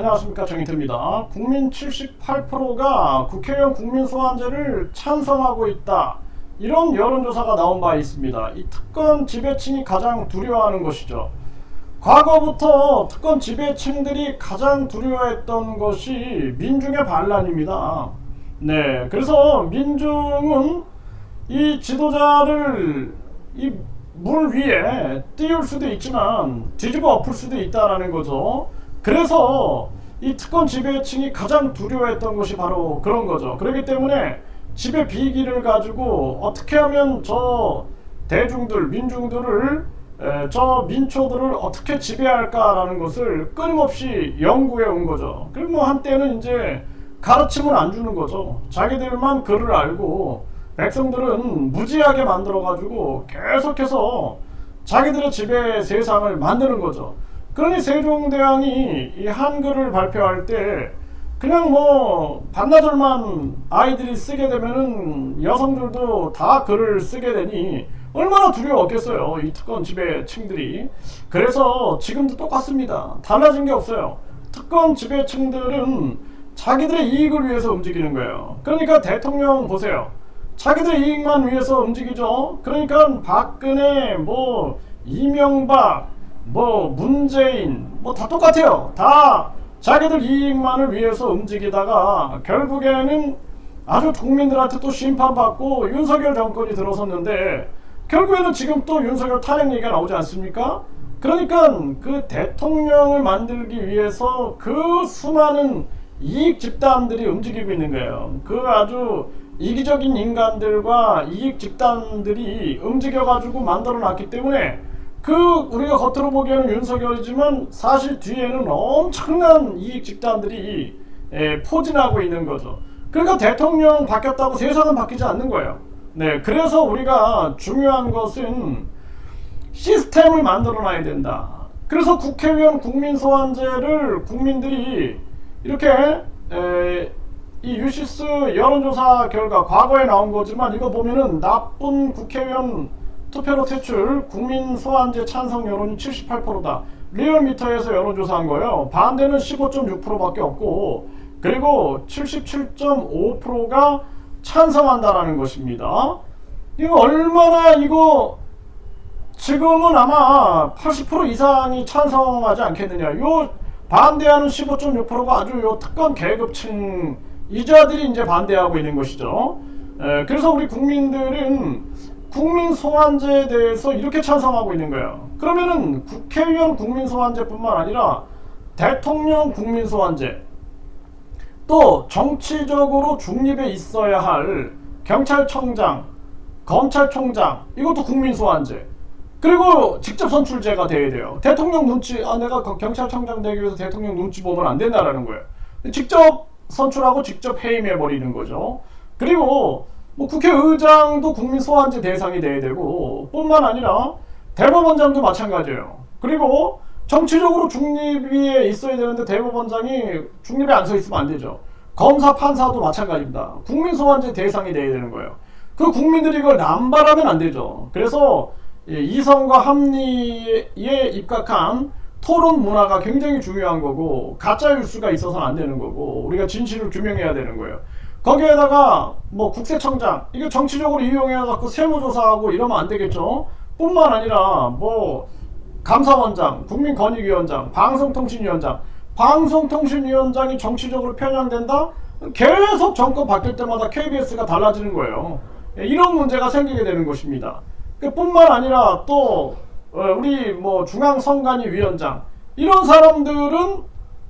안녕하십니까 정인태입니다. 국민 78%가 국회의원 국민 소환제를 찬성하고 있다. 이런 여론조사가 나온 바 있습니다. 이 특권 지배층이 가장 두려워하는 것이죠. 과거부터 특권 지배층들이 가장 두려워했던 것이 민중의 반란입니다. 네, 그래서 민중은 이 지도자를 이 물 위에 띄울 수도 있지만 뒤집어 엎을 수도 있다라는 거죠. 그래서 이 특권 지배층이 가장 두려워했던 것이 바로 그런 거죠. 그렇기 때문에 지배 비기를 가지고 어떻게 하면 저 대중들, 민중들을 에, 저 민초들을 어떻게 지배할까라는 것을 끊임없이 연구해 온 거죠. 그리고 뭐 한때는 이제 가르침을 안 주는 거죠. 자기들만 글을 알고 백성들은 무지하게 만들어 가지고 계속해서 자기들의 지배 세상을 만드는 거죠. 그러니 세종대왕이 이 한글을 발표할 때 그냥 뭐 반나절만 아이들이 쓰게 되면은 여성들도 다 글을 쓰게 되니 얼마나 두려웠겠어요. 이 특권 지배층들이. 그래서 지금도 똑같습니다. 달라진 게 없어요. 특권 지배층들은 자기들의 이익을 위해서 움직이는 거예요. 그러니까 대통령 보세요. 자기들의 이익만 위해서 움직이죠. 그러니까 박근혜, 뭐 이명박, 뭐 문재인, 뭐 다 똑같아요. 다 자기들 이익만을 위해서 움직이다가 결국에는 아주 국민들한테 또 심판받고 윤석열 정권이 들어섰는데 결국에는 지금 또 윤석열 탄핵 얘기가 나오지 않습니까? 그러니까 그 대통령을 만들기 위해서 그 수많은 이익 집단들이 움직이고 있는 거예요. 그 아주 이기적인 인간들과 이익 집단들이 움직여가지고 만들어 놨기 때문에 그 우리가 겉으로 보기에는 윤석열이지만 사실 뒤에는 엄청난 이익 집단들이 예, 포진하고 있는 거죠. 그러니까 대통령 바뀌었다고 세상은 바뀌지 않는 거예요. 네, 그래서 우리가 중요한 것은 시스템을 만들어놔야 된다. 그래서 국회의원 국민소환제를 국민들이 이렇게 에, 이 유시스 여론조사 결과 과거에 나온 거지만 이거 보면은 나쁜 국회의원 투표로 퇴출 국민 소환제 찬성 여론이 78%다. 리얼미터에서 여론조사한 거예요. 반대는 15.6%밖에 없고 그리고 77.5%가 찬성한다라는 것입니다. 이거 얼마나 이거 지금은 아마 80% 이상이 찬성하지 않겠느냐. 요 반대하는 15.6%가 아주 요 특권 계급층 이자들이 이제 반대하고 있는 것이죠. 에, 그래서 우리 국민들은 국민 소환제에 대해서 이렇게 찬성하고 있는 거예요. 그러면은 국회의원 국민 소환제뿐만 아니라 대통령 국민 소환제 또 정치적으로 중립에 있어야 할 경찰청장, 검찰총장 이것도 국민 소환제 그리고 직접 선출제가 돼야 돼요. 대통령 눈치 아 내가 경찰청장 되기 위해서 대통령 눈치 보면 안 된다라는 거예요. 직접 선출하고 직접 해임해 버리는 거죠. 그리고 뭐 국회의장도 국민 소환제 대상이 돼야 되고 뿐만 아니라 대법원장도 마찬가지예요. 그리고 정치적으로 중립에 있어야 되는데 대법원장이 중립에 안 서 있으면 안 되죠. 검사 판사도 마찬가지입니다. 국민 소환제 대상이 돼야 되는 거예요. 그 국민들이 이걸 남발하면 안 되죠. 그래서 이성과 합리에 입각한 토론 문화가 굉장히 중요한 거고 가짜 뉴스가 있어서는 안 되는 거고 우리가 진실을 규명해야 되는 거예요. 거기에다가 뭐 국세청장 이게 정치적으로 이용해 갖고 세무조사하고 이러면 안 되겠죠. 뿐만 아니라 뭐 감사원장, 국민권익위원장, 방송통신위원장, 방송통신위원장이 정치적으로 편향된다? 계속 정권 바뀔 때마다 KBS가 달라지는 거예요. 이런 문제가 생기게 되는 것입니다. 뿐만 아니라 또 어, 우리 뭐 중앙선관위 위원장 이런 사람들은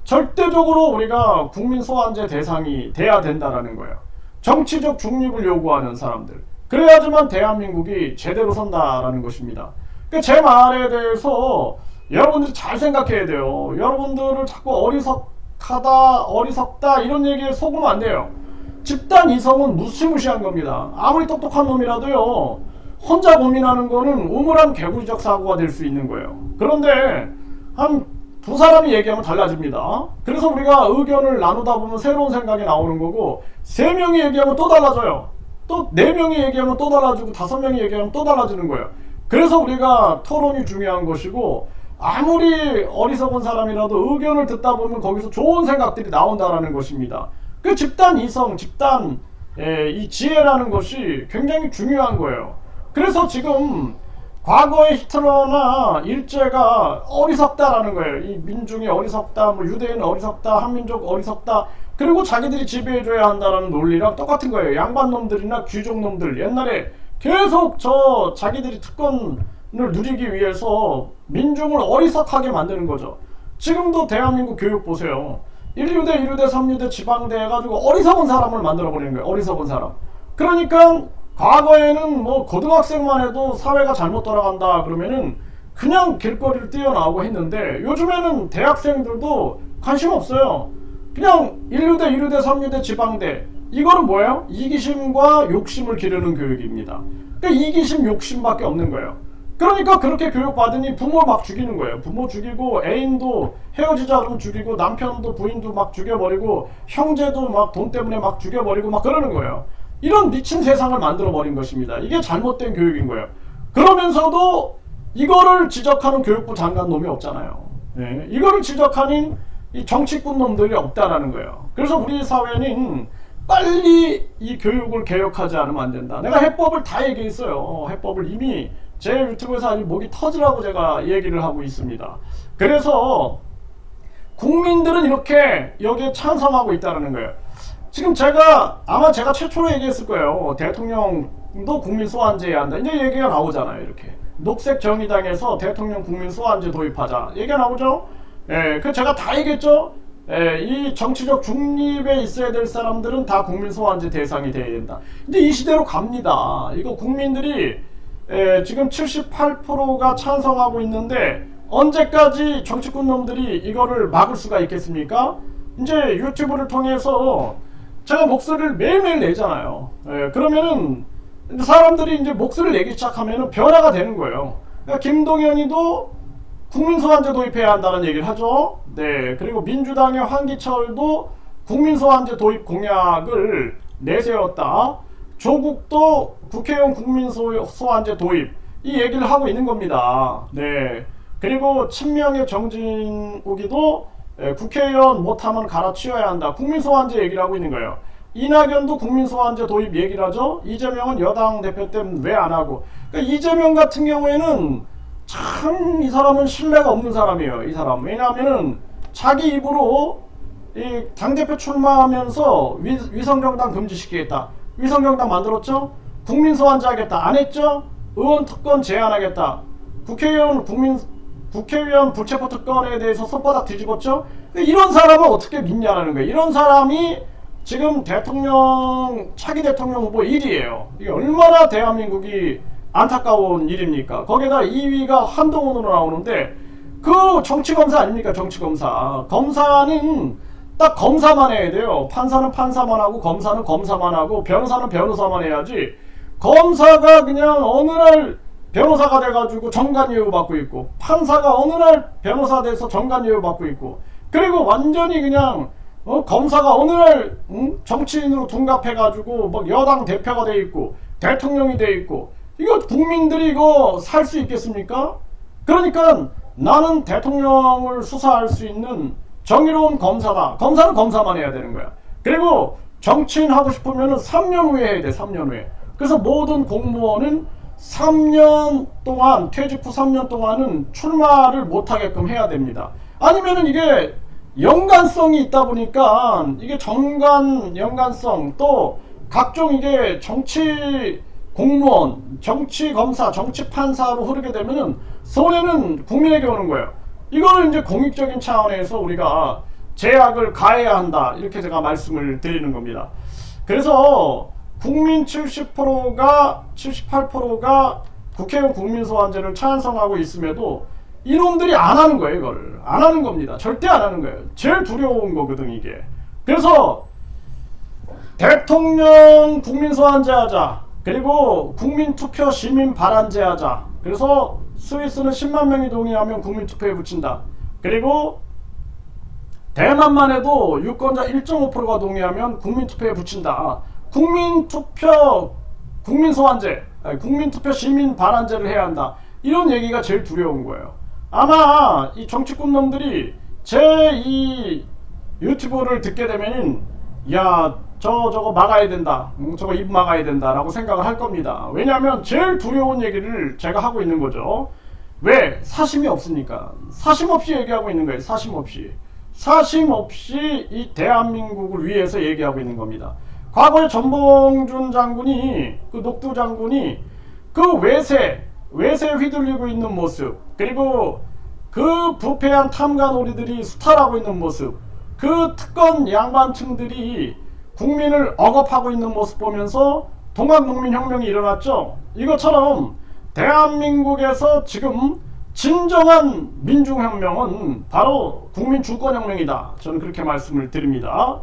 절대적으로 우리가 국민 소환제 대상이 돼야 된다라는 거예요. 정치적 중립을 요구하는 사람들. 그래야지만 대한민국이 제대로 선다라는 것입니다. 그러니까 제 말에 대해서 여러분들이 잘 생각해야 돼요. 여러분들을 자꾸 어리석하다, 어리석다 이런 얘기에 속으면 안 돼요. 집단 이성은 무시무시한 겁니다. 아무리 똑똑한 놈이라도요. 혼자 고민하는 거는 우물한 개구리적 사고가 될 수 있는 거예요. 그런데 한 두 사람이 얘기하면 달라집니다. 그래서 우리가 의견을 나누다 보면 새로운 생각이 나오는 거고 세 명이 얘기하면 또 달라져요. 또 네 명이 얘기하면 또 달라지고 다섯 명이 얘기하면 또 달라지는 거예요. 그래서 우리가 토론이 중요한 것이고 아무리 어리석은 사람이라도 의견을 듣다 보면 거기서 좋은 생각들이 나온다라는 것입니다. 그 집단 이성, 집단 예, 이 지혜라는 것이 굉장히 중요한 거예요. 그래서 지금 과거의 히틀러나 일제가 어리석다라는 거예요. 이 민중이 어리석다, 뭐 유대인 어리석다, 한민족 어리석다. 그리고 자기들이 지배해줘야 한다라는 논리랑 똑같은 거예요. 양반 놈들이나 귀족 놈들 옛날에 계속 저 자기들이 특권을 누리기 위해서 민중을 어리석하게 만드는 거죠. 지금도 대한민국 교육 보세요. 1류대, 2류대, 3류대, 지방대 해가지고 어리석은 사람을 만들어버리는 거예요. 어리석은 사람. 그러니까 과거에는 뭐 고등학생만 해도 사회가 잘못 돌아간다 그러면은 그냥 길거리를 뛰어나오고 했는데 요즘에는 대학생들도 관심 없어요. 그냥 1류대, 2류대, 3류대, 지방대 이거는 뭐예요? 이기심과 욕심을 기르는 교육입니다. 그러니까 이기심, 욕심밖에 없는 거예요. 그러니까 그렇게 교육받으니 부모 막 죽이는 거예요. 부모 죽이고 애인도 헤어지자 그러면 죽이고 남편도 부인도 막 죽여버리고 형제도 막 돈 때문에 막 죽여버리고 막 그러는 거예요. 이런 미친 세상을 만들어 버린 것입니다. 이게 잘못된 교육인 거예요. 그러면서도 이거를 지적하는 교육부 장관 놈이 없잖아요. 예, 이거를 지적하는 이 정치꾼 놈들이 없다라는 거예요. 그래서 우리 사회는 빨리 이 교육을 개혁하지 않으면 안 된다. 내가 해법을 다 얘기했어요. 어, 해법을 이미 제 유튜브에서 아주 목이 터지라고 제가 얘기를 하고 있습니다. 그래서 국민들은 이렇게 여기에 찬성하고 있다는 거예요. 지금 제가 아마 제가 최초로 얘기했을 거예요. 대통령도 국민 소환제해야 한다. 이제 얘기가 나오잖아요. 이렇게 녹색 정의당에서 대통령 국민 소환제 도입하자 얘기가 나오죠. 예, 그 제가 다 얘기했죠. 예, 이 정치적 중립에 있어야 될 사람들은 다 국민 소환제 대상이 돼야 된다. 근데 이 시대로 갑니다. 이거 국민들이 예, 지금 78%가 찬성하고 있는데 언제까지 정치꾼 놈들이 이거를 막을 수가 있겠습니까? 이제 유튜브를 통해서 제가 목소리를 매일매일 내잖아요. 예, 그러면은 사람들이 이제 목소리를 내기 시작하면은 변화가 되는 거예요. 그러니까 김동연이도 국민소환제 도입해야 한다는 얘기를 하죠. 네. 그리고 민주당의 황기철도 국민소환제 도입 공약을 내세웠다. 조국도 국회의원 국민소환제 도입 이 얘기를 하고 있는 겁니다. 네. 그리고 친명의 정진욱이도 예, 국회의원 못하면 갈아치워야 한다. 국민소환제 얘기를 하고 있는 거예요. 이낙연도 국민소환제 도입 얘기를 하죠. 이재명은 여당 대표 때문에 왜 안 하고. 그러니까 이재명 같은 경우에는 참 이 사람은 신뢰가 없는 사람이에요. 이 사람. 왜냐하면은 자기 입으로 이 당대표 출마하면서 위, 위성정당 금지시키겠다. 위성정당 만들었죠? 국민소환제 하겠다. 안 했죠? 의원 특권 제한하겠다. 국회의원 국민 국회의원 불체포 특권에 대해서 손바닥 뒤집었죠? 이런 사람은 어떻게 믿냐라는 거예요. 이런 사람이 지금 대통령 차기 대통령 후보 1위예요. 이게 얼마나 대한민국이 안타까운 일입니까? 거기다 2위가 한동훈으로 나오는데 그 정치 검사 아닙니까? 정치 검사. 검사는 딱 검사만 해야 돼요. 판사는 판사만 하고 검사는 검사만 하고 변호사는 변호사만 해야지. 검사가 그냥 어느 날 변호사가 돼가지고 정관예우 받고 있고 판사가 어느 날 변호사 돼서 정관예우 받고 있고 그리고 완전히 그냥 어, 검사가 어느 날 응? 정치인으로 둔갑해가지고 막 여당 대표가 돼 있고 대통령이 돼 있고 이거 국민들이 이거 살 수 있겠습니까? 그러니까 나는 대통령을 수사할 수 있는 정의로운 검사다. 검사는 검사만 해야 되는 거야. 그리고 정치인 하고 싶으면 3년 후에 해야 돼. 3년 후에. 그래서 모든 공무원은 3년 동안 퇴직 후 3년 동안은 출마를 못 하게끔 해야 됩니다. 아니면은 이게 연관성이 있다 보니까 이게 정관 연관성 또 각종 이게 정치 공무원, 정치 검사, 정치 판사로 흐르게 되면은 손해는 국민에게 오는 거예요. 이거는 이제 공익적인 차원에서 우리가 제약을 가해야 한다 이렇게 제가 말씀을 드리는 겁니다. 그래서 국민 70%가 78%가 국회의원 국민소환제를 찬성하고 있음에도 이놈들이 안 하는 거예요 이걸 안 하는 겁니다. 절대 안 하는 거예요. 제일 두려운 거거든 이게. 그래서 대통령 국민소환제 하자. 그리고 국민투표 시민 발안제 하자. 그래서 스위스는 10만 명이 동의하면 국민투표에 붙인다. 그리고 대만만 해도 유권자 1.5%가 동의하면 국민투표에 붙인다 국민투표 국민소환제 국민투표 시민 발안제를 해야 한다 이런 얘기가 제일 두려운 거예요 아마 이 정치꾼 놈들이 제 이 유튜브를 듣게 되면은 야, 저 저거 막아야 된다. 음, 저거 입 막아야 된다 라고 생각을 할 겁니다. 왜냐하면 제일 두려운 얘기를 제가 하고 있는 거죠. 왜? 사심이 없으니까. 사심 없이 얘기하고 있는 거예요. 사심 없이. 사심 없이 이 대한민국을 위해서 얘기하고 있는 겁니다. 과거에 전봉준 장군이 그 녹두 장군이 그 외세 외세에 휘둘리고 있는 모습 그리고 그 부패한 탐관오리들이 수탈하고 있는 모습 그 특권 양반층들이 국민을 억압하고 있는 모습 보면서 동학농민혁명이 일어났죠. 이것처럼 대한민국에서 지금 진정한 민중혁명은 바로 국민주권혁명이다. 저는 그렇게 말씀을 드립니다.